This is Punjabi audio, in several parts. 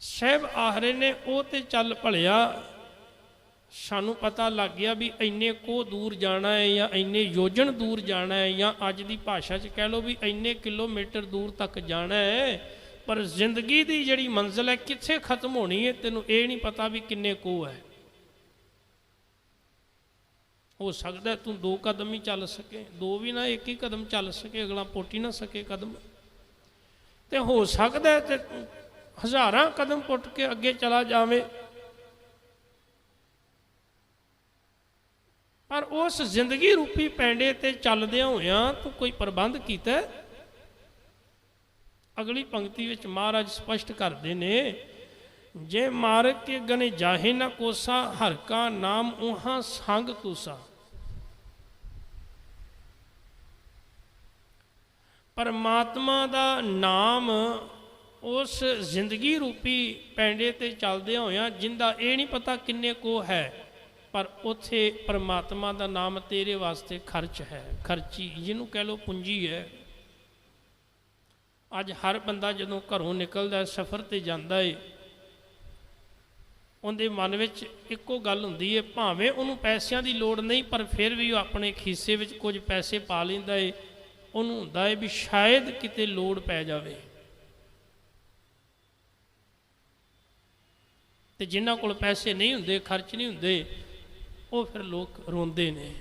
ਸਹਿਬ ਆਹਰੇ ਨੇ ਉਹ ਤੇ ਚੱਲ ਭਲਿਆ। ਸਾਨੂੰ ਪਤਾ ਲੱਗ ਗਿਆ ਵੀ ਇੰਨੇ ਕੋ ਦੂਰ ਜਾਣਾ ਹੈ ਜਾਂ ਇੰਨੇ ਯੋਜਨ ਦੂਰ ਜਾਣਾ ਹੈ ਜਾਂ ਅੱਜ ਦੀ ਭਾਸ਼ਾ 'ਚ ਕਹਿ ਲਓ ਵੀ ਇੰਨੇ ਕਿਲੋਮੀਟਰ ਦੂਰ ਤੱਕ ਜਾਣਾ ਹੈ। ਪਰ ਜ਼ਿੰਦਗੀ ਦੀ ਜਿਹੜੀ ਮੰਜ਼ਿਲ ਹੈ ਕਿੱਥੇ ਖਤਮ ਹੋਣੀ ਹੈ ਤੈਨੂੰ ਇਹ ਨਹੀਂ ਪਤਾ ਵੀ ਕਿੰਨੇ ਕੋ ਹੈ। ਹੋ ਸਕਦਾ ਤੂੰ ਦੋ ਕਦਮ ਹੀ ਚੱਲ ਸਕੇ, ਦੋ ਵੀ ਨਾ ਇੱਕ ਹੀ ਕਦਮ ਚੱਲ ਸਕੇ, ਅਗਲਾ ਪੁੱਟ ਹੀ ਨਾ ਸਕੇ ਕਦਮ। ਤੇ ਹੋ ਸਕਦਾ ਤੇ ਹਜ਼ਾਰਾਂ ਕਦਮ ਪੁੱਟ ਕੇ ਅੱਗੇ ਚਲਾ ਜਾਵੇ। ਪਰ ਉਸ ਜ਼ਿੰਦਗੀ ਰੂਪੀ ਪੈਂਡੇ ਤੇ ਚੱਲਦਿਆਂ ਹੋਇਆਂ ਤੂੰ ਕੋਈ ਪ੍ਰਬੰਧ ਕੀਤਾ ਅਗਲੀ ਪੰਕਤੀ ਵਿੱਚ ਮਹਾਰਾਜ ਸਪਸ਼ਟ ਕਰਦੇ ਨੇ, ਜੇ ਮਾਰਗ ਕੇ ਗਨੇ ਜਾਹੇ ਨਾ ਕੋਸਾ, ਹਰ ਕਾ ਨਾਮ ਉਹਾਂ ਸੰਗ ਤੁਸਾ ਪਰਮਾਤਮਾ ਦਾ ਨਾਮ ਉਸ ਜ਼ਿੰਦਗੀ ਰੂਪੀ ਪੈਂਡੇ ਤੇ ਚੱਲਦੇ ਹੋਇਆਂ ਜਿੰਦਾ ਇਹ ਨਹੀਂ ਪਤਾ ਕਿੰਨੇ ਕੋ ਹੈ, ਪਰ ਉਥੇ ਪਰਮਾਤਮਾ ਦਾ ਨਾਮ ਤੇਰੇ ਵਾਸਤੇ ਖਰਚ ਹੈ, ਖਰਚੀ, ਜਿਹਨੂੰ ਕਹਿ ਲੋ ਪੂੰਜੀ ਹੈ। ਅੱਜ ਹਰ ਬੰਦਾ ਜਦੋਂ ਘਰੋਂ ਨਿਕਲਦਾ, ਸਫ਼ਰ ਤੇ ਜਾਂਦਾ ਏ, ਉਹਦੇ ਮਨ ਵਿੱਚ ਇੱਕੋ ਗੱਲ ਹੁੰਦੀ ਏ, ਭਾਵੇਂ ਉਹਨੂੰ ਪੈਸਿਆਂ ਦੀ ਲੋੜ ਨਹੀਂ, ਪਰ ਫਿਰ ਵੀ ਉਹ ਆਪਣੇ ਖੀਸੇ ਵਿੱਚ ਕੁਝ ਪੈਸੇ ਪਾ ਲੈਂਦਾ ਏ। ਉਹਨੂੰ ਹੁੰਦਾ ਏ ਵੀ ਸ਼ਾਇਦ ਕਿਤੇ ਲੋੜ ਪੈ ਜਾਵੇ। ਤੇ ਜਿਨ੍ਹਾਂ ਕੋਲ ਪੈਸੇ ਨਹੀਂ ਹੁੰਦੇ, ਖਰਚ ਨਹੀਂ ਹੁੰਦੇ, ਉਹ ਫਿਰ ਲੋਕ ਰੋਂਦੇ ਨੇ।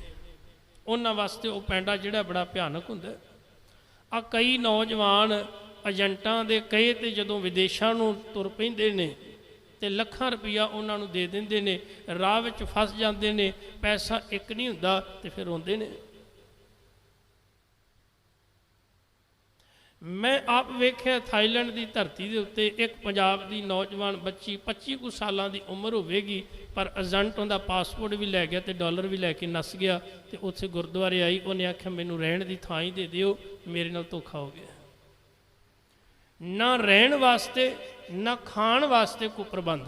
ਉਹਨਾਂ ਵਾਸਤੇ ਉਹ ਪੈਂਡਾ ਜਿਹੜਾ ਬੜਾ ਭਿਆਨਕ ਹੁੰਦਾ। ਆ ਕਈ ਨੌਜਵਾਨ ਏਜੰਟਾਂ ਦੇ ਕਹੇ ਤੇ ਜਦੋਂ ਵਿਦੇਸ਼ਾਂ ਨੂੰ ਤੁਰ ਪੈਂਦੇ ਨੇ ਤੇ ਲੱਖਾਂ ਰੁਪਈਆ ਉਹਨਾਂ ਨੂੰ ਦੇ ਦਿੰਦੇ ਨੇ, ਰਾਹ ਵਿੱਚ ਫਸ ਜਾਂਦੇ ਨੇ, ਪੈਸਾ ਇੱਕ ਨਹੀਂ ਹੁੰਦਾ ਤੇ ਫਿਰ ਰੋਂਦੇ ਨੇ। ਮੈਂ ਆਪ ਵੇਖਿਆ ਥਾਈਲੈਂਡ ਦੀ ਧਰਤੀ ਦੇ ਉੱਤੇ ਇੱਕ ਪੰਜਾਬ ਦੀ ਨੌਜਵਾਨ ਬੱਚੀ 25 ਕੁ ਸਾਲਾਂ ਦੀ ਉਮਰ ਹੋਵੇਗੀ, ਪਰ ਏਜੰਟ ਉਹਦਾ ਪਾਸਪੋਰਟ ਵੀ ਲੈ ਗਿਆ ਤੇ ਡਾਲਰ ਵੀ ਲੈ ਕੇ ਨੱਸ ਗਿਆ ਤੇ ਉੱਥੇ ਗੁਰਦੁਆਰੇ ਆਈ, ਉਹਨੇ ਆਖਿਆ, ਮੈਨੂੰ ਰਹਿਣ ਦੀ ਥਾਂ ਹੀ ਦੇ ਦਿਓ, ਮੇਰੇ ਨਾਲ ਧੋਖਾ ਹੋ ਗਿਆ। ਨਾ ਰਹਿਣ ਵਾਸਤੇ, ਨਾ ਖਾਣ ਵਾਸਤੇ ਕੋਈ ਪ੍ਰਬੰਧ।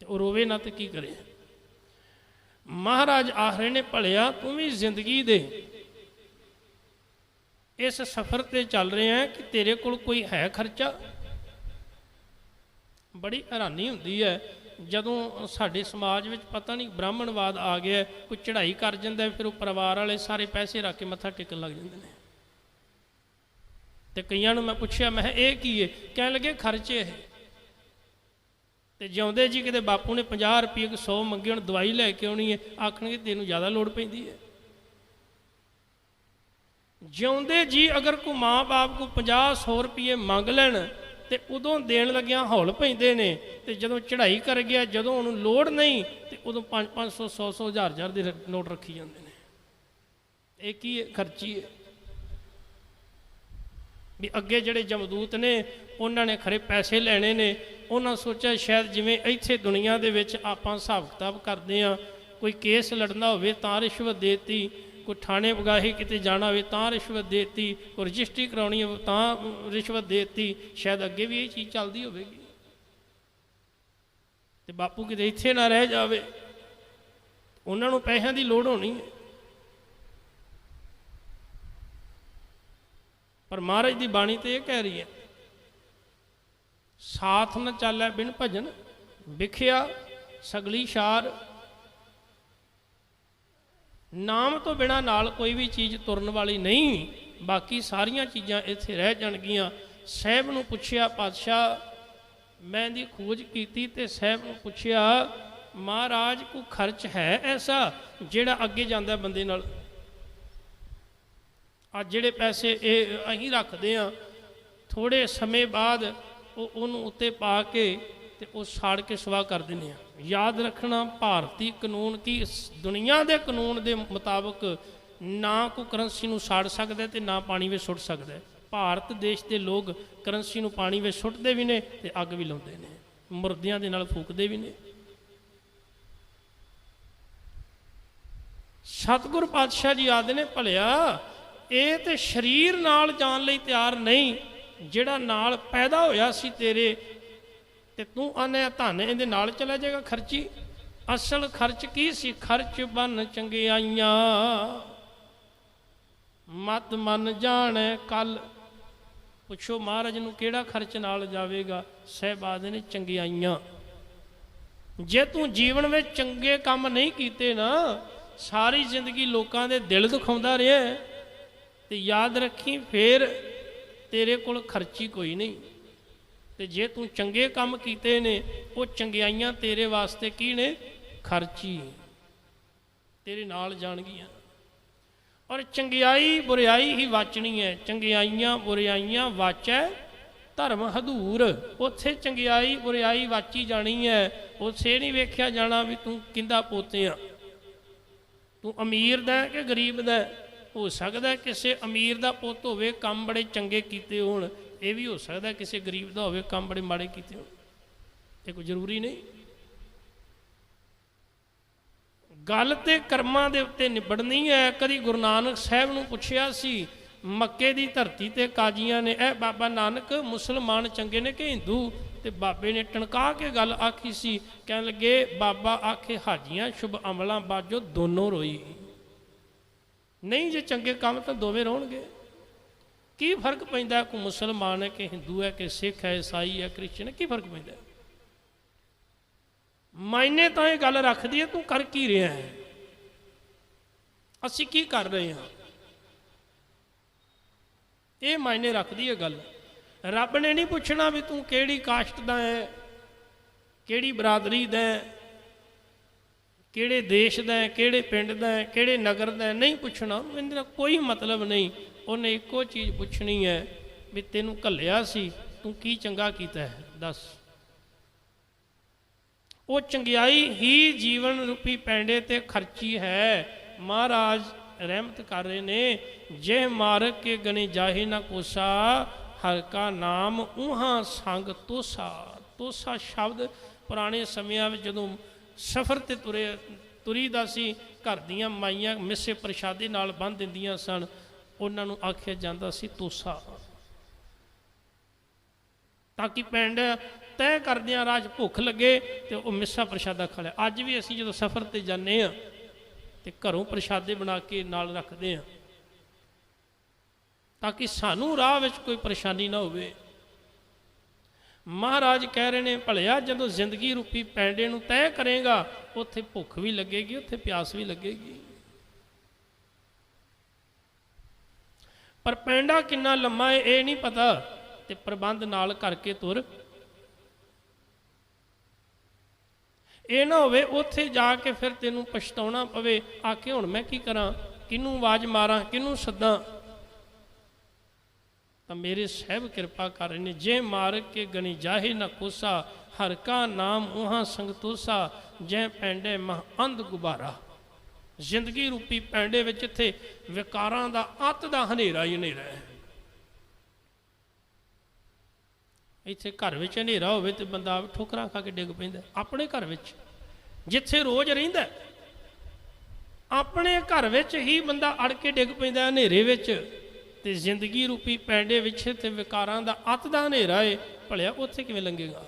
ਤੇ ਉਹ ਰੋਵੇ ਨਾ ਤੇ ਕੀ ਕਰੇ? ਮਹਾਰਾਜ ਆਖਰੇ ਨੇ ਭਲਿਆ ਤੂੰ ਵੀ ਜ਼ਿੰਦਗੀ ਦੇ। ਇਸ ਸਫ਼ਰ ਤੇ ਚੱਲ ਰਿਹਾ ਹੈ ਕਿ ਤੇਰੇ ਕੋਲ ਕੋਈ ਹੈ ਖਰਚਾ? ਬੜੀ ਹੈਰਾਨੀ ਹੁੰਦੀ ਹੈ। ਜਦੋਂ ਸਾਡੇ ਸਮਾਜ ਵਿੱਚ ਪਤਾ ਨਹੀਂ ਬ੍ਰਾਹਮਣਵਾਦ ਆ ਗਿਆ ਕੋਈ ਚੜ੍ਹਾਈ ਕਰ ਜਾਂਦਾ ਫਿਰ ਉਹ ਪਰਿਵਾਰ ਵਾਲੇ ਸਾਰੇ ਪੈਸੇ ਰੱਖ ਕੇ ਮੱਥਾ ਟੇਕਣ ਲੱਗ ਜਾਂਦੇ ਨੇ। ਤੇ ਕਈਆਂ ਨੂੰ ਮੈਂ ਪੁੱਛਿਆ ਮੈਂ ਕਿਹਾ, ਇਹ ਕੀ ਹੈ ਕਹਿਣ ਲੱਗੇ ਖਰਚੇ ਇਹ। ਤੇ ਜਿਉਂਦੇ ਜੀ ਕਿਤੇ ਬਾਪੂ ਨੇ 50 ਰੁਪਏ ਕਿ 100 ਮੰਗੇ ਹੁਣ ਦਵਾਈ ਲੈ ਕੇ ਆਉਣੀ ਹੈ, ਆਖਣਗੇ ਤੈਨੂੰ ਜ਼ਿਆਦਾ ਲੋੜ ਪੈਂਦੀ ਹੈ। ਜਿਉਂਦੇ ਜੀ ਅਗਰ ਕੋ ਮਾਂ-ਬਾਪ ਕੋ 50 100 ਰੁਪਏ ਮੰਗ ਲੈਣ ਤੇ ਉਦੋਂ ਦੇਣ ਲੱਗਿਆਂ ਹੌਲ ਪੈਂਦੇ ਨੇ ਤੇ ਜਦੋਂ ਚੜ੍ਹਾਈ ਕਰ ਗਿਆ, ਜਦੋਂ ਉਹਨੂੰ ਲੋੜ ਨਹੀਂ ਤੇ ਉਦੋਂ 5 500 100 100 ਹਜ਼ਾਰ ਹਜ਼ਾਰ ਦੇ ਨੋਟ ਰੱਖੀ ਜਾਂਦੇ ਨੇ। ਇਹ ਕੀ ਹੈ ਖਰਚੀ ਹੈ? ਵੀ ਅੱਗੇ ਜਿਹੜੇ ਜਮਦੂਤ ਨੇ, ਉਹਨਾਂ ਨੇ ਖਰੇ ਪੈਸੇ ਲੈਣੇ ਨੇ। ਉਹਨਾਂ ਸੋਚਿਆ ਸ਼ਾਇਦ ਜਿਵੇਂ ਇੱਥੇ ਦੁਨੀਆ ਦੇ ਵਿੱਚ ਆਪਾਂ ਹਿਸਾਬ ਕਿਤਾਬ ਕਰਦੇ ਆ ਕੋਈ ਕੇਸ ਲੜਨਾ ਹੋਵੇ ਤਾਂ ਰਿਸ਼ਵਤ ਦੇਤੀ, ਕੋਈ ਥਾਣੇ ਬਗਾਹੀ ਕਿਤੇ ਜਾਣਾ ਹੋਵੇ ਤਾਂ ਰਿਸ਼ਵਤ ਦੇਤੀ, ਕੋਈ ਰਜਿਸਟਰੀ ਕਰਾਉਣੀ ਹੋਵੇ ਤਾਂ ਰਿਸ਼ਵਤ ਦੇਤੀ, ਸ਼ਾਇਦ ਅੱਗੇ ਵੀ ਇਹ ਚੀਜ਼ ਚੱਲਦੀ ਹੋਵੇਗੀ। ਤੇ ਬਾਪੂ ਕਿਤੇ ਇੱਥੇ ਨਾ ਰਹਿ ਜਾਵੇ। ਉਹਨਾਂ ਨੂੰ ਪੈਸਿਆਂ ਦੀ ਲੋੜ ਹੋਣੀ ਹੈ। ਪਰ ਮਹਾਰਾਜ ਦੀ ਬਾਣੀ ਤੇ ਇਹ ਕਹਿ ਰਹੀ ਹੈ, ਸਾਥ ਨ ਚਾਲੈ ਬਿਨ ਭਜਨ, ਵਿਖਿਆ ਸਗਲੀ ਸ਼ਾਰ ਨਾਮ ਤੋਂ ਬਿਨਾ ਨਾਲ ਕੋਈ ਵੀ ਚੀਜ਼ ਤੁਰਨ ਵਾਲੀ ਨਹੀਂ, ਬਾਕੀ ਸਾਰੀਆਂ ਚੀਜ਼ਾਂ ਇੱਥੇ ਰਹਿ ਜਾਣਗੀਆਂ। ਸਹਿਬ ਨੂੰ ਪੁੱਛਿਆ, ਪਾਤਸ਼ਾਹ, ਮੈਂ ਦੀ ਖੋਜ ਕੀਤੀ ਤੇ ਸਹਿਬ ਨੂੰ ਪੁੱਛਿਆ, ਮਹਾਰਾਜ ਕੋ ਖਰਚ ਹੈ ਐਸਾ ਜਿਹੜਾ ਅੱਗੇ ਜਾਂਦਾ ਬੰਦੇ ਨਾਲ ਆ ਜਿਹੜੇ ਪੈਸੇ ਇਹ ਅਸੀਂ ਰੱਖਦੇ ਆ ਥੋੜੇ ਸਮੇਂ ਬਾਅਦ ਉਹ ਉਹਨੂੰ ਉੱਤੇ ਪਾ ਕੇ ਤੇ ਉਹ ਸਾੜ ਕੇ ਸਵਾ ਕਰ ਦਿੰਦੇ ਆ ਯਾਦ ਰੱਖਣਾ ਭਾਰਤੀ ਕਾਨੂੰਨ ਕੀ ਇਸ ਦੁਨੀਆ ਦੇ ਕਾਨੂੰਨ ਦੇ ਮੁਤਾਬਕ ਨਾ ਕੋ ਕਰੰਸੀ ਨੂੰ ਸਾੜ ਸਕਦਾ ਤੇ ਨਾ ਪਾਣੀ ਵਿੱਚ ਸੁੱਟ ਸਕਦਾ ਭਾਰਤ ਦੇਸ਼ ਦੇ ਲੋਕ ਕਰੰਸੀ ਨੂੰ ਪਾਣੀ ਵਿੱਚ ਸੁੱਟਦੇ ਵੀ ਨੇ ਤੇ ਅੱਗ ਵੀ ਲਾਉਂਦੇ ਨੇ, ਮੁਰਦਿਆਂ ਦੇ ਨਾਲ ਫੂਕਦੇ ਵੀ ਨੇ। ਸਤਿਗੁਰ ਪਾਤਸ਼ਾਹ ਜੀ ਆਦੇ ਨੇ, ਭਲਿਆ ਇਹ ਤੇ ਸਰੀਰ ਨਾਲ ਜਾਣ ਲਈ ਤਿਆਰ ਨਹੀਂ, ਜਿਹੜਾ ਨਾਲ ਪੈਦਾ ਹੋਇਆ ਸੀ ਤੇਰੇ, ਤੇ ਤੂੰ ਆਨੇ ਧਨ ਇਹਦੇ ਨਾਲ ਚਲਾ ਜਾਏਗਾ ਖਰਚੀ। ਅਸਲ ਖਰਚ ਕੀ ਸੀ? ਖਰਚ ਬਨ ਚੰਗਿਆਈਆਂ। ਮਤ ਮਨ ਜਾਣੈ ਕੱਲ। ਪੁੱਛੋ ਮਹਾਰਾਜ ਨੂੰ ਕਿਹੜਾ ਖਰਚ ਨਾਲ ਜਾਵੇਗਾ? ਸਹਿਬਾਦ ਨੇ ਚੰਗਿਆਈਆਂ। ਜੇ ਤੂੰ ਜੀਵਨ ਵਿੱਚ ਚੰਗੇ ਕੰਮ ਨਹੀਂ ਕੀਤੇ ਨਾ, ਸਾਰੀ ਜ਼ਿੰਦਗੀ ਲੋਕਾਂ ਦੇ ਦਿਲ ਦੁਖਾਉਂਦਾ ਰਿਹਾ। ਤੇ ਯਾਦ ਰੱਖੀ, ਫੇਰ ਤੇਰੇ ਕੋਲ ਖਰਚੀ ਕੋਈ ਨਹੀਂ। ਤੇ ਜੇ ਤੂੰ ਚੰਗੇ ਕੰਮ ਕੀਤੇ ਨੇ, ਉਹ ਚੰਗਿਆਈਆਂ ਤੇਰੇ ਵਾਸਤੇ ਕੀ ਨੇ? ਖਰਚੀ। ਤੇਰੇ ਨਾਲ ਜਾਣਗੀਆਂ। ਔਰ ਚੰਗਿਆਈ ਬੁਰਿਆਈ ਹੀ ਵਾਚਣੀ ਹੈ। ਚੰਗਿਆਈਆਂ ਬੁਰਿਆਈਆਂ ਵਾਚੈ ਧਰਮ ਹਦੂਰ। ਉੱਥੇ ਚੰਗਿਆਈ ਬੁਰਿਆਈ ਵਾਚੀ ਜਾਣੀ ਹੈ। ਉੱਥੇ ਨਹੀਂ ਵੇਖਿਆ ਜਾਣਾ ਵੀ ਤੂੰ ਕਿੰਦਾ ਪੋਤੇ ਆ ਤੂੰ ਅਮੀਰ ਦਾ ਕਿ ਗਰੀਬ ਦਾ ਹੋ ਸਕਦਾ ਕਿਸੇ ਅਮੀਰ ਦਾ ਪੁੱਤ ਹੋਵੇ, ਕੰਮ ਬੜੇ ਚੰਗੇ ਕੀਤੇ ਹੋਣ, ਇਹ ਵੀ ਹੋ ਸਕਦਾ ਕਿਸੇ ਗਰੀਬ ਦਾ ਹੋਵੇ, ਕੰਮ ਬੜੇ ਮਾੜੇ ਕੀਤੇ ਹੋਣ। ਇਹ ਕੋਈ ਜ਼ਰੂਰੀ ਨਹੀਂ। ਗੱਲ ਤੇ ਕਰਮਾਂ ਦੇ ਉੱਤੇ ਨਿਬੜਨੀ ਹੈ। ਕਦੀ ਗੁਰੂ ਨਾਨਕ ਸਾਹਿਬ ਨੂੰ ਪੁੱਛਿਆ ਸੀ, ਮੱਕੇ ਦੀ ਧਰਤੀ ਤੇ ਕਾਜੀਆਂ ਨੇ ਇਹ ਬਾਬਾ ਨਾਨਕ, ਮੁਸਲਮਾਨ ਚੰਗੇ ਨੇ ਕਿ ਹਿੰਦੂ? ਤੇ ਬਾਬੇ ਨੇ ਟਣਕਾ ਕੇ ਗੱਲ ਆਖੀ ਸੀ। ਕਹਿਣ ਲੱਗੇ, ਬਾਬਾ ਆਖੇ ਹਾਜੀਆਂ, ਸ਼ੁਭ ਅਮਲਾਂ ਬਾਜੋ ਦੋਨੋਂ ਰੋਈ। ਨਹੀਂ ਜੇ ਚੰਗੇ ਕੰਮ ਤਾਂ ਦੋਵੇਂ ਰੋਣਗੇ। ਕੀ ਫ਼ਰਕ ਪੈਂਦਾ ਕੋਈ ਮੁਸਲਮਾਨ ਹੈ ਕਿ ਹਿੰਦੂ ਹੈ ਕਿ ਸਿੱਖ ਹੈ, ਈਸਾਈ ਹੈ, ਕ੍ਰਿਸਚਨ ਹੈ? ਕੀ ਫ਼ਰਕ ਪੈਂਦਾ ਮਾਇਨੇ ਤਾਂ ਇਹ ਗੱਲ ਰੱਖਦੀ ਹੈ, ਤੂੰ ਕਰ ਕੀ ਰਿਹਾ ਹੈ? ਅਸੀਂ ਕੀ ਕਰ ਰਹੇ ਹਾਂ? ਇਹ ਮਾਇਨੇ ਰੱਖਦੀ ਹੈ ਗੱਲ। ਰੱਬ ਨੇ ਨਹੀਂ ਪੁੱਛਣਾ ਵੀ ਤੂੰ ਕਿਹੜੀ ਕਾਸ਼ਟ ਦਾ ਹੈ, ਕਿਹੜੀ ਬਰਾਦਰੀ ਦਾ ਹੈ। ਕਿਹੜੇ ਦੇਸ਼ ਦਾ ਹੈ, ਕਿਹੜੇ ਪਿੰਡ ਦਾ ਹੈ, ਕਿਹੜੇ ਨਗਰ ਦਾ ਹੈ, ਨਹੀਂ ਪੁੱਛਣਾ। ਇਹਦੇ ਨਾਲ ਕੋਈ ਮਤਲਬ ਨਹੀਂ। ਉਹਨੇ ਇੱਕੋ ਚੀਜ਼ ਪੁੱਛਣੀ ਹੈ ਵੀ ਤੈਨੂੰ ਘੱਲਿਆ ਸੀ, ਤੂੰ ਕੀ ਚੰਗਾ ਕੀਤਾ ਹੈ? ਦੱਸ। ਉਹ ਚੰਗਿਆਈ ਹੀ ਜੀਵਨ ਰੂਪੀ ਪੈਂਡੇ ਤੇ ਖਰਚੀ ਹੈ। ਮਹਾਰਾਜ ਰਹਿਮਤ ਕਰ ਰਹੇ ਨੇ। ਜੇ ਮਾਰਕ ਕੇ ਗਣੇ ਜਾਹੇ ਨਾ ਕੋਸਾ, ਹਰ ਕਾ ਨਾਮ ਉਹਾਂ ਸੰਗ ਤੋਸਾ। ਤੋਸਾ ਸ਼ਬਦ ਪੁਰਾਣੇ ਸਮਿਆਂ ਵਿੱਚ ਜਦੋਂ ਸਫ਼ਰ ਤੇ ਤੁਰੇ ਦਾ ਸੀ, ਘਰ ਦੀਆਂ ਮਾਈਆਂ ਮਿੱਸੇ ਪ੍ਰਸ਼ਾਦੇ ਨਾਲ ਬੰਨ ਦਿੰਦੀਆਂ ਸਨ। ਉਹਨਾਂ ਨੂੰ ਆਖਿਆ ਜਾਂਦਾ ਸੀ, ਤੋਸਾ। ਤਾਂ ਕਿ ਪਿੰਡ ਤੈਅ ਕਰਦਿਆਂ ਰਾਜ ਭੁੱਖ ਲੱਗੇ ਤੇ ਉਹ ਮਿੱਸਾ ਪ੍ਰਸ਼ਾਦਾ ਖਾ ਲਿਆ। ਅੱਜ ਵੀ ਅਸੀਂ ਜਦੋਂ ਸਫ਼ਰ ਤੇ ਜਾਂਦੇ ਆ ਤੇ ਘਰੋਂ ਪ੍ਰਸ਼ਾਦੇ ਬਣਾ ਕੇ ਨਾਲ ਰੱਖਦੇ ਆ ਤਾਂ ਕਿ ਸਾਨੂੰ ਰਾਹ ਵਿੱਚ ਕੋਈ ਪਰੇਸ਼ਾਨੀ ਨਾ ਹੋਵੇ। ਮਹਾਰਾਜ ਕਹਿ ਰਹੇ ਨੇ, ਭਲਿਆ ਜਦੋਂ ਜ਼ਿੰਦਗੀ ਰੂਪੀ ਪੈਂਡੇ ਨੂੰ ਤੈਅ ਕਰੇਗਾ, ਉੱਥੇ ਭੁੱਖ ਵੀ ਲੱਗੇਗੀ, ਉੱਥੇ ਪਿਆਸ ਵੀ ਲੱਗੇਗੀ। ਪਰ ਪੈਂਡਾ ਕਿੰਨਾ ਲੰਮਾ ਹੈ ਇਹ ਨਹੀਂ ਪਤਾ, ਤੇ ਪ੍ਰਬੰਧ ਨਾਲ ਕਰਕੇ ਤੁਰ। ਇਹ ਨਾ ਹੋਵੇ, ਉੱਥੇ ਜਾ ਕੇ ਫਿਰ ਤੈਨੂੰ ਪਛਤਾਉਣਾ ਪਵੇ ਆ ਕੇ ਹੁਣ ਮੈਂ ਕੀ ਕਰਾਂ, ਕਿਹਨੂੰ ਆਵਾਜ਼ ਮਾਰਾਂ, ਕਿਹਨੂੰ ਸੱਦਾਂ। ਤਾਂ ਮੇਰੇ ਸਹਿਬ ਕਿਰਪਾ ਕਰ ਰਹੇ ਨੇ ਜੇ ਮਾਰ ਕੇ ਗਣੀ ਜਾਹੇ ਨਾ ਕੋਸਾ, ਹਰ ਕਾ ਨਾਮ ਉਹਾਂ ਸੰਗਤੋਸਾ, ਜੈ ਪੈਂਡੇ ਮਹ ਅੰਧ ਗੁਬਾਰਾ। ਜ਼ਿੰਦਗੀ ਰੂਪੀ ਪੈਂਡੇ ਵਿੱਚ ਇੱਥੇ ਵਿਕਾਰਾਂ ਦਾ ਅੱਤ ਦਾ ਹਨੇਰਾ ਹੀ ਹਨੇਰਾ ਹੈ। ਇੱਥੇ ਘਰ ਵਿੱਚ ਹਨੇਰਾ ਹੋਵੇ ਤੇ ਬੰਦਾ ਠੋਕਰਾਂ ਖਾ ਕੇ ਡਿੱਗ ਪੈਂਦਾ ਆਪਣੇ ਘਰ ਵਿੱਚ, ਜਿੱਥੇ ਰੋਜ਼ ਰਹਿੰਦਾ ਆਪਣੇ ਘਰ ਵਿੱਚ ਹੀ ਬੰਦਾ ਅੜ ਕੇ ਡਿੱਗ ਪੈਂਦਾ ਹਨੇਰੇ ਵਿੱਚ। ਤੇ ਜ਼ਿੰਦਗੀ ਰੂਪੀ ਪੈਂਡੇ ਵਿੱਚ ਤੇ ਵਿਕਾਰਾਂ ਦਾ ਅੱਤ ਦਾ ਹਨੇਰਾ ਏ। ਭਲਿਆ ਉੱਥੇ ਕਿਵੇਂ ਲੰਘੇਗਾ?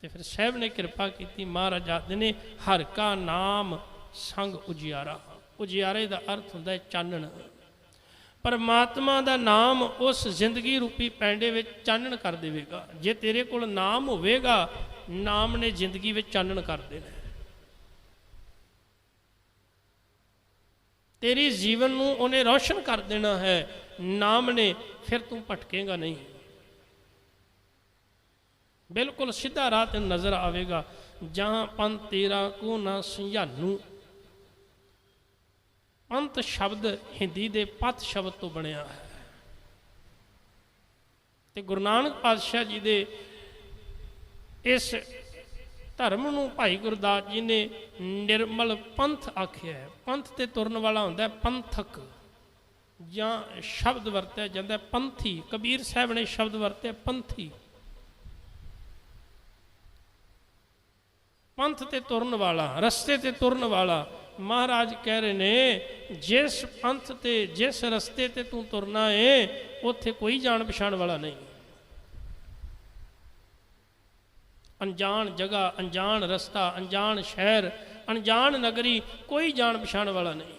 ਤੇ ਫਿਰ ਸਾਹਿਬ ਨੇ ਕਿਰਪਾ ਕੀਤੀ, ਮਹਾਰਾਜ ਆਖਦੇ ਨੇ, ਹਰ ਕਾ ਨਾਮ ਸੰਗ ਉਜਿਆਰਾ। ਉਜਿਆਰੇ ਦਾ ਅਰਥ ਹੁੰਦਾ ਹੈ ਚਾਨਣ। ਪਰਮਾਤਮਾ ਦਾ ਨਾਮ ਉਸ ਜ਼ਿੰਦਗੀ ਰੂਪੀ ਪੈਂਡੇ ਵਿੱਚ ਚਾਨਣ ਕਰ ਦੇਵੇਗਾ। ਜੇ ਤੇਰੇ ਕੋਲ ਨਾਮ ਹੋਵੇਗਾ, ਨਾਮ ਨੇ ਜ਼ਿੰਦਗੀ ਵਿੱਚ ਚਾਨਣ ਕਰ ਦੇਣਾ। ਤੇਰੀ ਜੀਵਨ ਨੂੰ ਉਹਨੇ ਰੌਸ਼ਨ ਕਰ ਦੇਣਾ ਹੈ। ਨਾਮ ਨੇ, ਫਿਰ ਤੂੰ ਭਟਕੇਗਾ ਨਹੀਂ। ਬਿਲਕੁਲ ਸਿੱਧਾ ਰਾਹ ਤੇ ਨਜ਼ਰ ਆਵੇਗਾ। ਜਹਾਂ ਪੰਥ ਤੇਰਾ ਕੋ ਨਾ ਸੰਝਾਨੂ ਪੰਥ ਸ਼ਬਦ ਹਿੰਦੀ ਦੇ ਪਤ ਸ਼ਬਦ ਤੋਂ ਬਣਿਆ ਹੈ। ਤੇ ਗੁਰੂ ਨਾਨਕ ਪਾਤਸ਼ਾਹ ਜੀ ਦੇ ਇਸ ਧਰਮ ਨੂੰ ਭਾਈ ਗੁਰਦਾਸ ਜੀ ਨੇ ਨਿਰਮਲ ਪੰਥ ਆਖਿਆ ਹੈ। ਪੰਥ ਤੇ ਤੁਰਨ ਵਾਲਾ ਹੁੰਦਾ ਪੰਥਕ। ਜਾਂ ਸ਼ਬਦ ਵਰਤਿਆ ਜਾਂਦਾ ਪੰਥੀ। ਕਬੀਰ ਸਾਹਿਬ ਨੇ ਸ਼ਬਦ ਵਰਤਿਆ ਪੰਥੀ। ਪੰਥ ਤੇ ਤੁਰਨ ਵਾਲਾ, ਰਸਤੇ ਤੇ ਤੁਰਨ ਵਾਲਾ, ਮਹਾਰਾਜ ਕਹਿ ਰਹੇ ਨੇ, ਜਿਸ ਪੰਥ ਤੇ, ਜਿਸ ਰਸਤੇ ਤੇ ਤੂੰ ਤੁਰਨਾ ਏ, ਉੱਥੇ ਕੋਈ ਜਾਣ ਪਛਾਣ ਵਾਲਾ ਨਹੀਂ। ਅਣਜਾਣ ਜਗ੍ਹਾ, ਅਣਜਾਣ ਰਸਤਾ, ਅਣਜਾਣ ਸ਼ਹਿਰ, ਅਣਜਾਣ ਨਗਰੀ ਕੋਈ ਜਾਣ ਪਛਾਣ ਵਾਲਾ ਨਹੀਂ।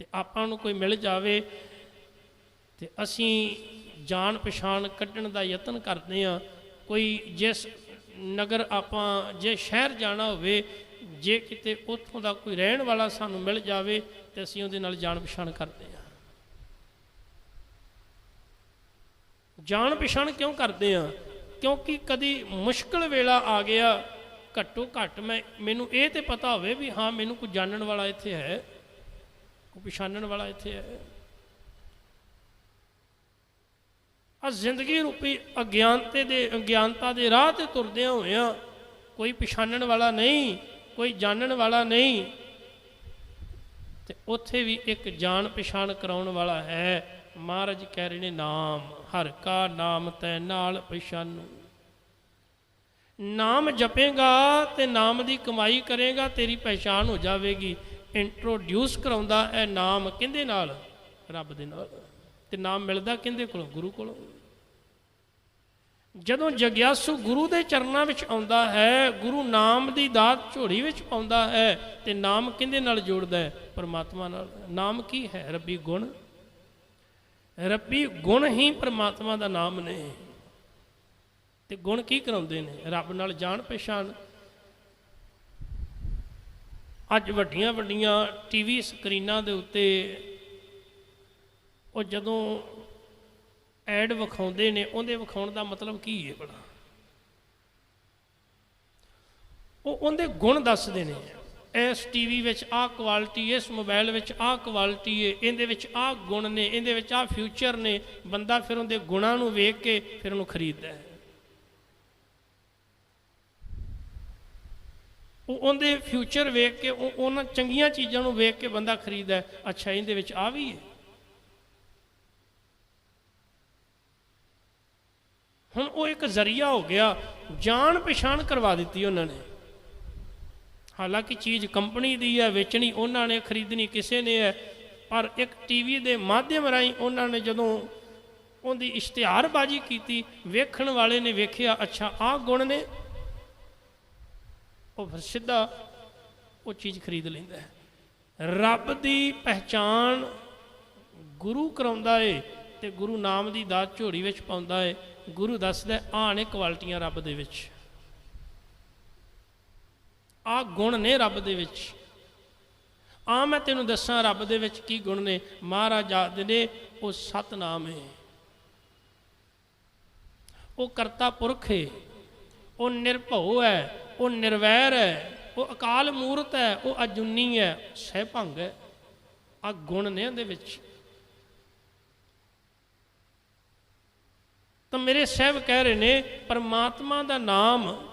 ਤੇ ਆਪਾਂ ਨੂੰ ਕੋਈ ਮਿਲ ਜਾਵੇ ਤੇ ਅਸੀਂ ਜਾਣ ਪਛਾਣ ਕੱਢਣ ਦਾ ਯਤਨ ਕਰਦੇ ਆ ਕੋਈ ਜਿਸ ਨਗਰ ਆਪਾਂ, ਜੇ ਸ਼ਹਿਰ ਜਾਣਾ ਹੋਵੇ, ਜੇ ਕਿਤੇ ਉੱਥੋਂ ਦਾ ਕੋਈ ਰਹਿਣ ਵਾਲਾ ਸਾਨੂੰ ਮਿਲ ਜਾਵੇ ਤੇ ਅਸੀਂ ਉਹਦੇ ਨਾਲ ਜਾਣ ਪਛਾਣ ਕਰਦੇ ਆ ਜਾਣ ਪਛਾਣ ਕਿਉਂ ਕਰਦੇ ਆ? ਕਿਉਂਕਿ ਕਦੀ ਮੁਸ਼ਕਲ ਵੇਲਾ ਆ ਗਿਆ, ਘੱਟੋ ਘੱਟ ਮੈਂ, ਮੈਨੂੰ ਇਹ ਤੇ ਪਤਾ ਹੋਵੇ ਵੀ ਹਾਂ, ਮੈਨੂੰ ਕੋਈ ਜਾਣਨ ਵਾਲਾ ਇੱਥੇ ਹੈ, ਕੋਈ ਪਛਾਣਨ ਵਾਲਾ ਇੱਥੇ ਹੈ। ਆ ਜ਼ਿੰਦਗੀ ਰੂਪੀ ਅਗਿਆਨਤੇ ਦੇ, ਅਗਿਆਨਤਾ ਦੇ ਰਾਹ ਤੇ ਤੁਰਦਿਆਂ ਹੋਇਆਂ ਕੋਈ ਪਛਾਣਨ ਵਾਲਾ ਨਹੀਂ, ਕੋਈ ਜਾਣਨ ਵਾਲਾ ਨਹੀਂ। ਤੇ ਉੱਥੇ ਵੀ ਇੱਕ ਜਾਣ ਪਛਾਣ ਕਰਾਉਣ ਵਾਲਾ ਹੈ। ਮਹਾਰਾਜ ਕਹਿ ਰਹੇ ਨੇ, ਨਾਮ, ਹਰ ਕਾ ਨਾਮ ਤੈ ਨਾਲ ਪਛਾਨੂ। ਨਾਮ ਜਪੇਗਾ ਤੇ ਨਾਮ ਦੀ ਕਮਾਈ ਕਰੇਗਾ, ਤੇਰੀ ਪਹਿਚਾਨ ਹੋ ਜਾਵੇਗੀ। ਇੰਟਰੋਡਿਊਸ ਕਰਾਉਂਦਾ ਹੈ ਨਾਮ ਕਿੰਦੇ ਨਾਲ? ਰੱਬ ਦੇ ਨਾਲ। ਤੇ ਨਾਮ ਮਿਲਦਾ ਕਿੰਦੇ ਕੋਲੋਂ? ਗੁਰੂ ਕੋਲੋਂ। ਜਦੋਂ ਜਗਿਆਸੂ ਗੁਰੂ ਦੇ ਚਰਨਾਂ ਵਿੱਚ ਆਉਂਦਾ ਹੈ, ਗੁਰੂ ਨਾਮ ਦੀ ਦਾਤ ਝੋਲੀ ਵਿੱਚ ਪਾਉਂਦਾ ਹੈ, ਤੇ ਨਾਮ ਕਿੰਦੇ ਨਾਲ ਜੋੜਦਾ ਹੈ? ਪਰਮਾਤਮਾ ਨਾਲ। ਨਾਮ ਕੀ ਹੈ? ਰੱਬੀ ਗੁਣ। ਰੱਬੀ ਗੁਣ ਹੀ ਪਰਮਾਤਮਾ ਦਾ ਨਾਮ ਨੇ। ਤੇ ਗੁਣ ਕੀ ਕਰਾਉਂਦੇ ਨੇ? ਰੱਬ ਨਾਲ ਜਾਣ ਪਛਾਣ। ਅੱਜ ਵੱਡੀਆਂ ਵੱਡੀਆਂ ਟੀਵੀ ਸਕਰੀਨਾਂ ਦੇ ਉੱਤੇ ਉਹ ਜਦੋਂ ਐਡ ਵਿਖਾਉਂਦੇ ਨੇ, ਉਹਦੇ ਵਿਖਾਉਣ ਦਾ ਮਤਲਬ ਕੀ ਹੈ ਬੜਾ ਉਹ ਉਹਦੇ ਗੁਣ ਦੱਸਦੇ ਨੇ। ਇਸ ਟੀਵੀ ਵਿੱਚ ਆਹ ਕੁਆਲਿਟੀ ਇਸ ਮੋਬਾਈਲ ਵਿੱਚ ਆਹ ਕੁਆਲਿਟੀ ਹੈ ਇਹਦੇ ਵਿੱਚ ਆਹ ਗੁਣ ਨੇ, ਇਹਦੇ ਵਿੱਚ ਆਹ ਫਿਊਚਰ ਨੇ, ਬੰਦਾ ਫਿਰ ਉਹਦੇ ਗੁਣਾਂ ਨੂੰ ਵੇਖ ਕੇ ਫਿਰ ਉਹਨੂੰ ਖਰੀਦਦਾ ਹੈ। ਉਹ ਉਹਦੇ ਫਿਊਚਰ ਵੇਖ ਕੇ, ਉਹ ਉਹਨਾਂ ਚੰਗੀਆਂ ਚੀਜ਼ਾਂ ਨੂੰ ਵੇਖ ਕੇ ਬੰਦਾ ਖਰੀਦਦਾ ਅੱਛਾ, ਇਹਦੇ ਵਿੱਚ ਆ ਵੀ ਹੈ ਹੁਣ ਉਹ ਇੱਕ ਜ਼ਰੀਆ ਹੋ ਗਿਆ ਜਾਣ ਪਛਾਣ ਕਰਵਾ ਦਿੱਤੀ ਉਹਨਾਂ ਨੇ। ਹਾਲਾਂਕਿ ਚੀਜ਼ ਕੰਪਨੀ ਦੀ ਹੈ, ਵੇਚਣੀ ਉਹਨਾਂ ਨੇ, ਖਰੀਦਣੀ ਕਿਸੇ ਨੇ ਹੈ, ਪਰ ਇੱਕ ਟੀਵੀ ਦੇ ਮਾਧਿਅਮ ਰਾਹੀਂ ਉਹਨਾਂ ਨੇ ਜਦੋਂ ਉਹਦੀ ਇਸ਼ਤਿਹਾਰਬਾਜ਼ੀ ਕੀਤੀ, ਵੇਖਣ ਵਾਲੇ ਨੇ ਵੇਖਿਆ, ਅੱਛਾ, ਆਹ ਗੁਣ ਨੇ, ਉਹ ਫਿਰ ਸਿੱਧਾ ਉਹ ਚੀਜ਼ ਖਰੀਦ ਲੈਂਦਾ ਹੈ। ਰੱਬ ਦੀ ਪਹਿਚਾਣ ਗੁਰੂ ਕਰਾਉਂਦਾ ਏ ਤੇ ਗੁਰੂ ਨਾਮ ਦੀ ਦਾਤ ਝੋੜੀ ਵਿੱਚ ਪਾਉਂਦਾ ਏ। ਗੁਰੂ ਦੱਸਦਾ ਆਹ ਨੇ ਕੁਆਲਟੀਆਂ ਰੱਬ ਦੇ ਵਿੱਚ। ਆਹ ਗੁਣ ਨੇ ਰੱਬ ਦੇ ਵਿੱਚ। ਆ ਮੈਂ ਤੈਨੂੰ ਦੱਸਾਂ ਰੱਬ ਦੇ ਵਿੱਚ ਕੀ ਗੁਣ ਨੇ। ਮਹਾਰਾਜ ਆਖਦੇ ਨੇ, ਉਹ ਸਤਨਾਮ ਹੈ ਉਹ ਕਰਤਾ ਪੁਰਖ ਹੈ ਉਹ ਨਿਰਭਉ ਹੈ, ਉਹ ਨਿਰਵੈਰ ਹੈ, ਉਹ ਅਕਾਲ ਮੂਰਤ ਹੈ, ਉਹ ਅਜੁਨੀ ਹੈ ਸਹਿਭੰਗ ਹੈ। ਆ ਗੁਣ ਨੇ ਉਹਦੇ ਵਿੱਚ। ਤਾਂ ਮੇਰੇ ਸਹਿਬ ਕਹਿ ਰਹੇ ਨੇ, ਪਰਮਾਤਮਾ ਦਾ ਨਾਮ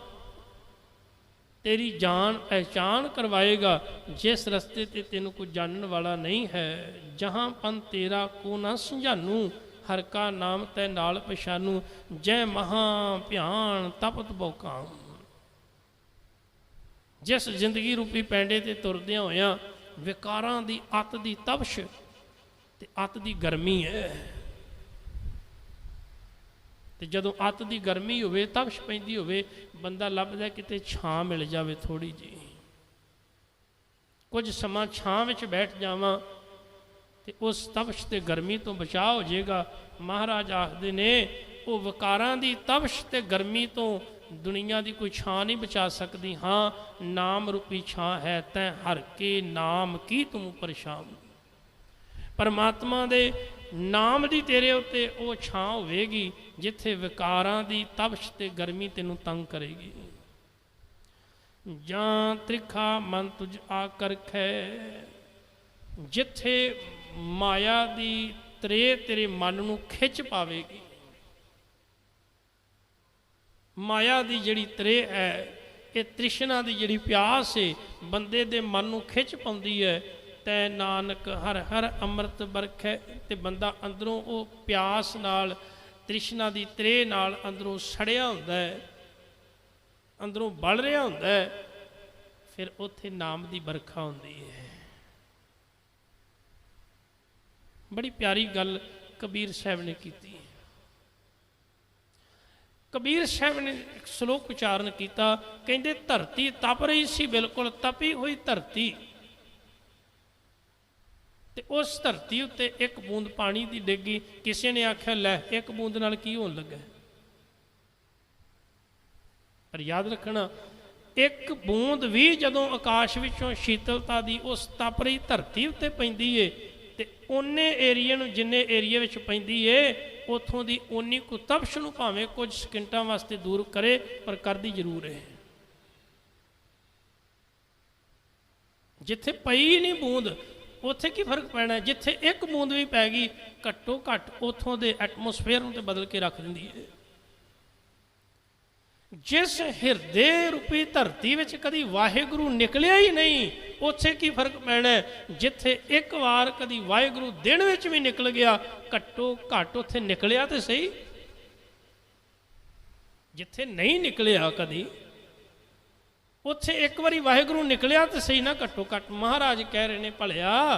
ਤੇਰੀ ਜਾਨ ਪਹਿਚਾਨ ਕਰਵਾਏਗਾ, ਜਿਸ ਰਸਤੇ ਤੇ ਤੈਨੂੰ ਕੋਈ ਜਾਣਨ ਵਾਲਾ ਨਹੀਂ ਹੈ। ਜਹਾਂ ਪਨ ਤੇਰਾ ਕੋ ਨਾ ਸਮਝਾਨੂ, ਹਰ ਕਾ ਨਾਮ ਤੈ ਨਾਲ ਪਛਾਨੂ, ਜੈ ਮਹਾ ਭਿਆਨ ਤਪਤ ਬੋਕਾਂ ਜਿਸ ਜ਼ਿੰਦਗੀ ਰੂਪੀ ਪੈਂਡੇ ਤੇ ਤੁਰਦਿਆਂ ਹੋਇਆਂ, ਵਿਕਾਰਾਂ ਦੀ ਅੱਤ ਦੀ ਤਪਸ਼ ਤੇ ਅੱਤ ਦੀ ਗਰਮੀ ਹੈ। ਤੇ ਜਦੋਂ ਅੱਤ ਦੀ ਗਰਮੀ ਹੋਵੇ, ਤਪਸ਼ ਪੈਂਦੀ ਹੋਵੇ, ਬੰਦਾ ਲੱਭਦਾ ਕਿਤੇ ਛਾਂ ਮਿਲ ਜਾਵੇ ਥੋੜੀ ਜੀ ਕੁਝ ਸਮਾਂ ਛਾਂ ਵਿੱਚ ਬੈਠ ਜਾਵਾਂ ਤੇ ਉਸ ਤਪਸ਼ ਤੇ ਗਰਮੀ ਤੋਂ ਬਚਾਅ ਹੋ ਜਾਏਗਾ। ਮਹਾਰਾਜ ਆਖਦੇ ਨੇ, ਉਹ ਵਕਾਰਾਂ ਦੀ ਤਪਸ਼ ਤੇ ਗਰਮੀ ਤੋਂ ਦੁਨੀਆ ਦੀ ਕੋਈ ਛਾਂ ਨਹੀਂ ਬਚਾ ਸਕਦੀ। ਹਾਂ, ਨਾਮ ਰੂਪੀ ਛਾਂ ਹੈ ਤੈ ਹਰ ਕੇ, ਨਾਮ ਕੀ ਤੂੰ ਪਰੇਸ਼ਾਨ ਪਰਮਾਤਮਾ ਦੇ ਨਾਮ ਦੀ ਤੇਰੇ ਉੱਤੇ ਉਹ ਛਾਂ ਹੋਵੇਗੀ। ਜਿੱਥੇ ਵਿਕਾਰਾਂ ਦੀ ਤਪਸ਼ ਤੇ ਗਰਮੀ ਤੈਨੂੰ ਤੰਗ ਕਰੇਗੀ। ਜਾਂ ਤ੍ਰਿਖਾ ਮਨ ਤੁਝ ਆ ਕਰਖੈ, ਜਿੱਥੇ ਮਾਇਆ ਦੀ ਤਰੇ ਤੇਰੇ ਮਨ ਨੂੰ ਖਿੱਚ ਪਾਵੇਗੀ। ਮਾਇਆ ਦੀ ਜਿਹੜੀ ਤਰੇ ਹੈ, ਇਹ ਤ੍ਰਿਸ਼ਨਾ ਦੀ ਜਿਹੜੀ ਪਿਆਸ ਏ, ਬੰਦੇ ਦੇ ਮਨ ਨੂੰ ਖਿੱਚ ਪਾਉਂਦੀ ਹੈ। ਤੈ ਨਾਨਕ ਹਰ ਹਰ ਅੰਮ੍ਰਿਤ ਬਰਖੈ ਤੇ ਬੰਦਾ ਅੰਦਰੋਂ ਉਹ ਪਿਆਸ ਨਾਲ ਤ੍ਰਿਸ਼ਨਾ ਦੀ ਤ੍ਰੇ ਨਾਲ ਅੰਦਰੋਂ ਸੜਿਆ ਹੁੰਦਾ ਹੈ, ਅੰਦਰੋਂ ਬਲ ਰਿਹਾ ਹੁੰਦਾ ਹੈ, ਫਿਰ ਉੱਥੇ ਨਾਮ ਦੀ ਵਰਖਾ ਹੁੰਦੀ ਹੈ। ਬੜੀ ਪਿਆਰੀ ਗੱਲ ਕਬੀਰ ਸਾਹਿਬ ਨੇ ਕੀਤੀ। ਕਬੀਰ ਸਾਹਿਬ ਨੇ ਇੱਕ ਸ਼ਲੋਕ ਉਚਾਰਨ ਕੀਤਾ, ਕਹਿੰਦੇ ਧਰਤੀ ਤਪ ਰਹੀ ਸੀ, ਬਿਲਕੁਲ ਤਪੀ ਹੋਈ ਧਰਤੀ। ਤੇ ਉਸ ਧਰਤੀ ਉੱਤੇ ਇੱਕ ਬੂੰਦ ਪਾਣੀ ਦੀ ਡਿੱਗੀ। ਕਿਸੇ ਨੇ ਆਖਿਆ, ਲੈ, ਇੱਕ ਬੂੰਦ ਨਾਲ ਕੀ ਹੋਣ ਲੱਗਾ? ਪਰ ਯਾਦ ਰੱਖਣਾ, ਇੱਕ ਬੂੰਦ ਵੀ ਜਦੋਂ ਆਕਾਸ਼ ਵਿੱਚੋਂ ਸ਼ੀਤਲਤਾ ਦੀ ਉਸ ਤਪ ਰਹੀ ਧਰਤੀ ਉੱਤੇ ਪੈਂਦੀ ਏ ਤੇ ਉਹਨੇ ਏਰੀਏ ਨੂੰ ਜਿੰਨੇ ਏਰੀਏ ਵਿੱਚ ਪੈਂਦੀ ਏ, ਉਥੋਂ ਦੀ ਓਨੀ ਕੁ ਤਪਸ਼ ਨੂੰ ਭਾਵੇਂ ਕੁਝ ਸਕਿੰਟਾਂ ਵਾਸਤੇ ਦੂਰ ਕਰੇ, ਪਰ ਕਰਦੀ ਜ਼ਰੂਰ ਏ। ਜਿੱਥੇ ਪਈ ਨਹੀਂ ਬੂੰਦ ਉੱਥੇ ਕੀ ਫ਼ਰਕ ਪੈਣਾ? ਜਿੱਥੇ ਇੱਕ ਬੂੰਦ ਵੀ ਪੈ ਗਈ, ਘੱਟੋ ਘੱਟ ਉਥੋਂ ਦੇ ਐਟਮੋਸਫੇਅਰ ਨੂੰ ਤੇ ਬਦਲ ਕੇ ਰੱਖ ਦਿੰਦੀ ਹੈ। ਜਿਸ ਹਿਰਦੇ ਰੂਪੀ ਧਰਤੀ ਵਿੱਚ ਕਦੀ ਵਾਹਿਗੁਰੂ ਨਿਕਲਿਆ ਹੀ ਨਹੀਂ, ਉੱਥੇ ਕੀ ਫ਼ਰਕ ਪੈਣਾ? ਜਿੱਥੇ ਇੱਕ ਵਾਰ ਕਦੀ ਵਾਹਿਗੁਰੂ ਦਿਨ ਵਿੱਚ ਵੀ ਨਿਕਲ ਗਿਆ, ਘੱਟੋ ਘੱਟ ਉੱਥੇ ਨਿਕਲਿਆ ਤੇ ਸਹੀ। ਜਿੱਥੇ ਨਹੀਂ ਨਿਕਲਿਆ ਕਦੀ ਉੱਥੇ ਇੱਕ ਵਾਰੀ ਵਾਹਿਗੁਰੂ ਨਿਕਲਿਆ ਤੇ ਸਹੀ ਨਾ ਘੱਟੋ ਘੱਟ ਮਹਾਰਾਜ ਕਹਿ ਰਹੇ ਨੇ, ਭਲਿਆ,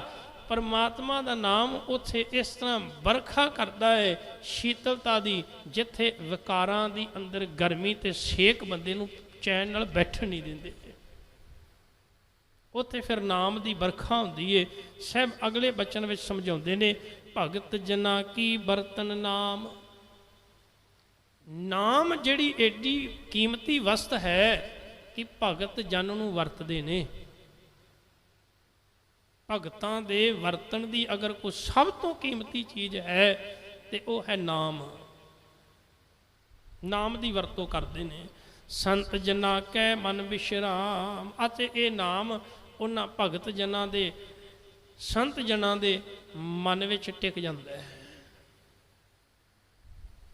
ਪਰਮਾਤਮਾ ਦਾ ਨਾਮ ਉੱਥੇ ਇਸ ਤਰ੍ਹਾਂ ਵਰਖਾ ਕਰਦਾ ਹੈ ਸ਼ੀਤਲਤਾ ਦੀ, ਜਿੱਥੇ ਵਿਕਾਰਾਂ ਦੀ ਅੰਦਰ ਗਰਮੀ ਤੇ ਛੇਕ ਬੰਦੇ ਨੂੰ ਚੈਨ ਨਾਲ ਬੈਠਣ ਨਹੀਂ ਦਿੰਦੇ। ਉੱਥੇ ਫਿਰ ਨਾਮ ਦੀ ਵਰਖਾ ਹੁੰਦੀ ਏ। ਸਹਿਬ ਅਗਲੇ ਬਚਨ ਵਿੱਚ ਸਮਝਾਉਂਦੇ ਨੇ, ਭਗਤ ਜਨਾ ਕੀ ਬਰਤਨ ਨਾਮ? ਨਾਮ ਜਿਹੜੀ ਏਡੀ ਕੀਮਤੀ ਵਸਤ ਹੈ ਕਿ ਭਗਤ ਜਨ ਨੂੰ ਵਰਤਦੇ ਨੇ। ਭਗਤਾਂ ਦੇ ਵਰਤਣ ਦੀ ਅਗਰ ਕੋਈ ਸਭ ਤੋਂ ਕੀਮਤੀ ਚੀਜ਼ ਹੈ, ਤੇ ਉਹ ਹੈ ਨਾਮ। ਨਾਮ ਦੀ ਵਰਤੋਂ ਕਰਦੇ ਨੇ। ਸੰਤ ਜਨਾ ਕੈ ਮਨ ਵਿਸ਼ਰਾਮ, ਅਤੇ ਇਹ ਨਾਮ ਉਹਨਾਂ ਭਗਤ ਜਨਾਂ ਦੇ, ਸੰਤ ਜਨਾਂ ਦੇ ਮਨ ਵਿੱਚ ਟਿਕ ਜਾਂਦਾ ਹੈ।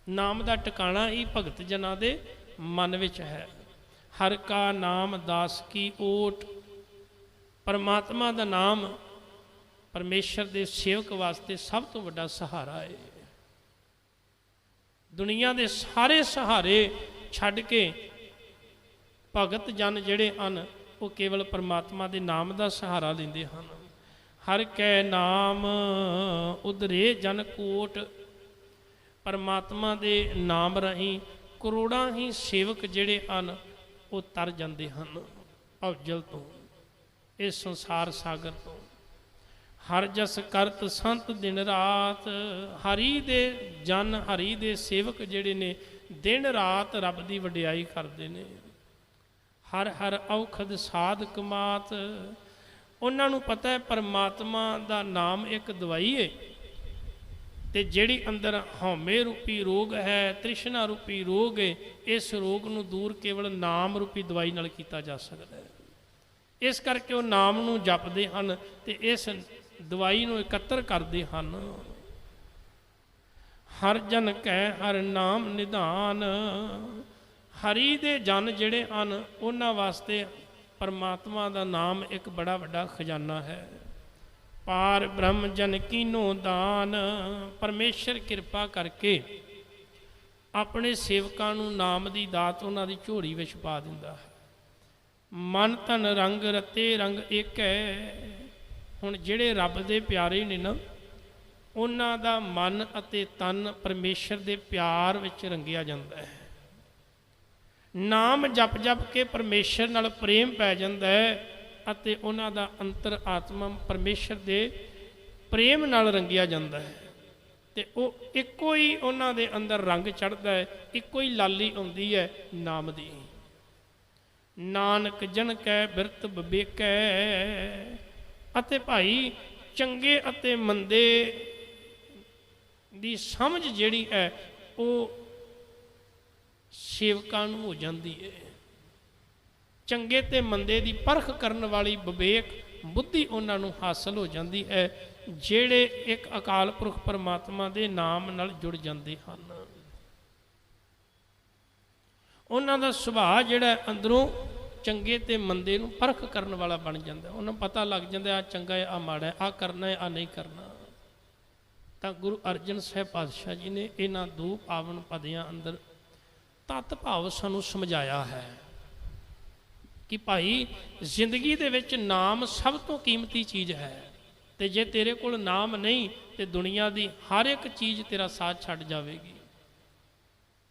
ਨਾਮ ਦਾ ਟਿਕਾਣਾ ਹੀ ਭਗਤ ਜਨਾਂ ਦੇ ਮਨ ਵਿੱਚ ਹੈ। ਹਰ ਕਾ ਨਾਮ ਦਾਸ ਕੀ ਓਟ ਪਰਮਾਤਮਾ ਦਾ ਨਾਮ ਪਰਮੇਸ਼ਰ ਦੇ ਸੇਵਕ ਵਾਸਤੇ ਸਭ ਤੋਂ ਵੱਡਾ ਸਹਾਰਾ ਹੈ ਦੁਨੀਆ ਦੇ ਸਾਰੇ ਸਹਾਰੇ ਛੱਡ ਕੇ ਭਗਤ ਜਨ ਜਿਹੜੇ ਹਨ, ਉਹ ਕੇਵਲ ਪਰਮਾਤਮਾ ਦੇ ਨਾਮ ਦਾ ਸਹਾਰਾ ਲੈਂਦੇ ਹਨ। ਹਰ ਕੈ ਨਾਮ ਉਧਰੇ ਜਨ ਕੋਟ। ਪਰਮਾਤਮਾ ਦੇ ਨਾਮ ਰਾਹੀਂ ਕਰੋੜਾਂ ਹੀ ਸੇਵਕ ਜਿਹੜੇ ਹਨ ਉਹ ਤਰ ਜਾਂਦੇ ਹਨ ਭਵਜਲ ਤੋਂ ਇਸ ਸੰਸਾਰ ਸਾਗਰ ਤੋਂ। ਹਰ ਜਸ ਕਰਤ ਸੰਤ ਦਿਨ ਰਾਤ, ਹਰੀ ਦੇ ਜਨ, ਹਰੀ ਦੇ ਸੇਵਕ ਜਿਹੜੇ ਨੇ, ਦਿਨ ਰਾਤ ਰੱਬ ਦੀ ਵਡਿਆਈ ਕਰਦੇ ਨੇ। ਹਰ ਹਰ ਔਖਦ ਸਾਧਕ ਮਾਤ, ਉਹਨਾਂ ਨੂੰ ਪਤਾ ਹੈ ਪਰਮਾਤਮਾ ਦਾ ਨਾਮ ਇੱਕ ਦਵਾਈ ਹੈ ਤੇ ਜਿਹੜੀ ਅੰਦਰ ਹਉਮੈ ਰੂਪੀ ਰੋਗ ਹੈ, ਤ੍ਰਿਸ਼ਨਾ ਰੂਪੀ ਰੋਗ ਹੈ, ਇਸ ਰੋਗ ਨੂੰ ਦੂਰ ਕੇਵਲ ਨਾਮ ਰੂਪੀ ਦਵਾਈ ਨਾਲ ਕੀਤਾ ਜਾ ਸਕਦਾ ਹੈ। ਇਸ ਕਰਕੇ ਉਹ ਨਾਮ ਨੂੰ ਜਪਦੇ ਹਨ ਤੇ ਇਸ ਦਵਾਈ ਨੂੰ ਇਕੱਤਰ ਕਰਦੇ ਹਨ। ਹਰ ਜਨ ਕਹਿ ਹਰ ਨਾਮ ਨਿਧਾਨ, ਹਰੀ ਦੇ ਜਨ ਜਿਹੜੇ ਹਨ, ਉਹਨਾਂ ਵਾਸਤੇ ਪਰਮਾਤਮਾ ਦਾ ਨਾਮ ਇੱਕ ਬੜਾ ਵੱਡਾ ਖਜ਼ਾਨਾ ਹੈ। ਪਾਰ ਬ੍ਰਹਮ ਜਨ ਕੀਨੋ ਦਾਨ, ਪਰਮੇਸ਼ਰ ਕਿਰਪਾ ਕਰਕੇ ਆਪਣੇ ਸੇਵਕਾਂ ਨੂੰ ਨਾਮ ਦੀ ਦਾਤ ਉਹਨਾਂ ਦੀ ਝੋਲੀ ਵਿੱਚ ਪਾ ਦਿੰਦਾ ਹੈ। ਮਨ ਤਨ ਰੰਗ ਰਤੇ ਰੰਗ ਇੱਕ ਹੈ ਹੁਣ ਜਿਹੜੇ ਰੱਬ ਦੇ ਪਿਆਰੇ ਨੇ ਨਾ, ਉਹਨਾਂ ਦਾ ਮਨ ਅਤੇ ਤਨ ਪਰਮੇਸ਼ਰ ਦੇ ਪਿਆਰ ਵਿੱਚ ਰੰਗਿਆ ਜਾਂਦਾ ਹੈ। ਨਾਮ ਜਪ ਜਪ ਕੇ ਪਰਮੇਸ਼ਰ ਨਾਲ ਪ੍ਰੇਮ ਪੈ ਜਾਂਦਾ ਹੈ। ਅਤੇ ਉਹਨਾਂ ਦਾ ਅੰਤਰ ਆਤਮਾ ਪਰਮੇਸ਼ਰ ਦੇ ਪ੍ਰੇਮ ਨਾਲ ਰੰਗਿਆ ਜਾਂਦਾ ਹੈ। ਤੇ ਉਹ ਇੱਕੋ ਹੀ ਉਹਨਾਂ ਦੇ ਅੰਦਰ ਰੰਗ ਚੜਦਾ ਹੈ, ਇੱਕੋ ਹੀ ਲਾਲੀ ਆਉਂਦੀ ਹੈ ਨਾਮ ਦੀ। ਨਾਨਕ ਜਨ ਕੈ ਬਿਰਤ ਬਬੇਕੈ ਅਤੇ ਭਾਈ ਚੰਗੇ ਅਤੇ ਮੰਦੇ ਦੀ ਸਮਝ ਜਿਹੜੀ ਹੈ, ਉਹ ਸੇਵਕਾਂ ਨੂੰ ਹੋ ਜਾਂਦੀ ਹੈ। ਚੰਗੇ ਤੇ ਮੰਦੇ ਦੀ ਪਰਖ ਕਰਨ ਵਾਲੀ ਵਿਵੇਕ ਬੁੱਧੀ ਉਹਨਾਂ ਨੂੰ ਹਾਸਲ ਹੋ ਜਾਂਦੀ ਹੈ, ਜਿਹੜੇ ਇੱਕ ਅਕਾਲ ਪੁਰਖ ਪਰਮਾਤਮਾ ਦੇ ਨਾਮ ਨਾਲ ਜੁੜ ਜਾਂਦੇ ਹਨ। ਉਹਨਾਂ ਦਾ ਸੁਭਾਅ ਜਿਹੜਾ ਅੰਦਰੋਂ ਚੰਗੇ ਤੇ ਮੰਦੇ ਨੂੰ ਪਰਖ ਕਰਨ ਵਾਲਾ ਬਣ ਜਾਂਦਾ ਉਹਨਾਂ ਨੂੰ ਪਤਾ ਲੱਗ ਜਾਂਦਾ ਆ ਚੰਗਾ ਹੈ ਆ ਮਾੜਾ ਹੈ ਆ ਕਰਨਾ ਹੈ ਆ ਨਹੀਂ ਕਰਨਾ। ਤਾਂ ਗੁਰੂ ਅਰਜਨ ਸਾਹਿਬ ਪਾਤਸ਼ਾਹ ਜੀ ਨੇ ਇਹਨਾਂ ਦੋ ਪਾਵਨ ਪਦਿਆਂ ਅੰਦਰ ਤਤ ਭਾਵ ਸਾਨੂੰ ਸਮਝਾਇਆ ਹੈ। ਕਿ ਭਾਈ, ਜ਼ਿੰਦਗੀ ਦੇ ਵਿੱਚ ਨਾਮ ਸਭ ਤੋਂ ਕੀਮਤੀ ਚੀਜ਼ ਹੈ। ਤੇ ਜੇ ਤੇਰੇ ਕੋਲ ਨਾਮ ਨਹੀਂ, ਤੇ ਦੁਨੀਆ ਦੀ ਹਰ ਇੱਕ ਚੀਜ਼ ਤੇਰਾ ਸਾਥ ਛੱਡ ਜਾਵੇਗੀ।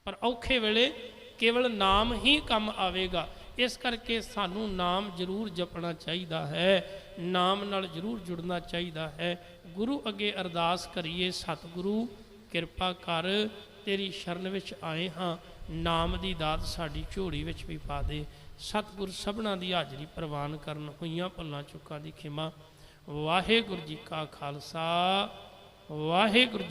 ਪਰ ਔਖੇ ਵੇਲੇ ਕੇਵਲ ਨਾਮ ਹੀ ਕੰਮ ਆਵੇਗਾ। ਇਸ ਕਰਕੇ ਸਾਨੂੰ ਨਾਮ ਜ਼ਰੂਰ ਜਪਣਾ ਚਾਹੀਦਾ ਹੈ। ਨਾਮ ਨਾਲ ਜ਼ਰੂਰ ਜੁੜਨਾ ਚਾਹੀਦਾ ਹੈ। ਗੁਰੂ ਅੱਗੇ ਅਰਦਾਸ ਕਰੀਏ, ਸਤਿਗੁਰੂ, ਕਿਰਪਾ ਕਰ, ਤੇਰੀ ਸ਼ਰਨ ਵਿੱਚ ਆਏ ਹਾਂ। ਨਾਮ ਦੀ ਦਾਤ ਸਾਡੀ ਝੋਲੀ ਵਿੱਚ ਵੀ ਪਾ ਦੇ। ਸਤਿਗੁਰ ਸਭਨਾ ਦੀ ਹਾਜ਼ਰੀ ਪ੍ਰਵਾਨ ਕਰਨ ਹੋਈਆਂ ਭੁੱਲਾਂ ਚੁੱਕਾਂ ਦੀ ਖਿਮਾ। ਵਾਹਿਗੁਰੂ ਜੀ ਕਾ ਖਾਲਸਾ, ਵਾਹਿਗੁਰੂ ਜੀ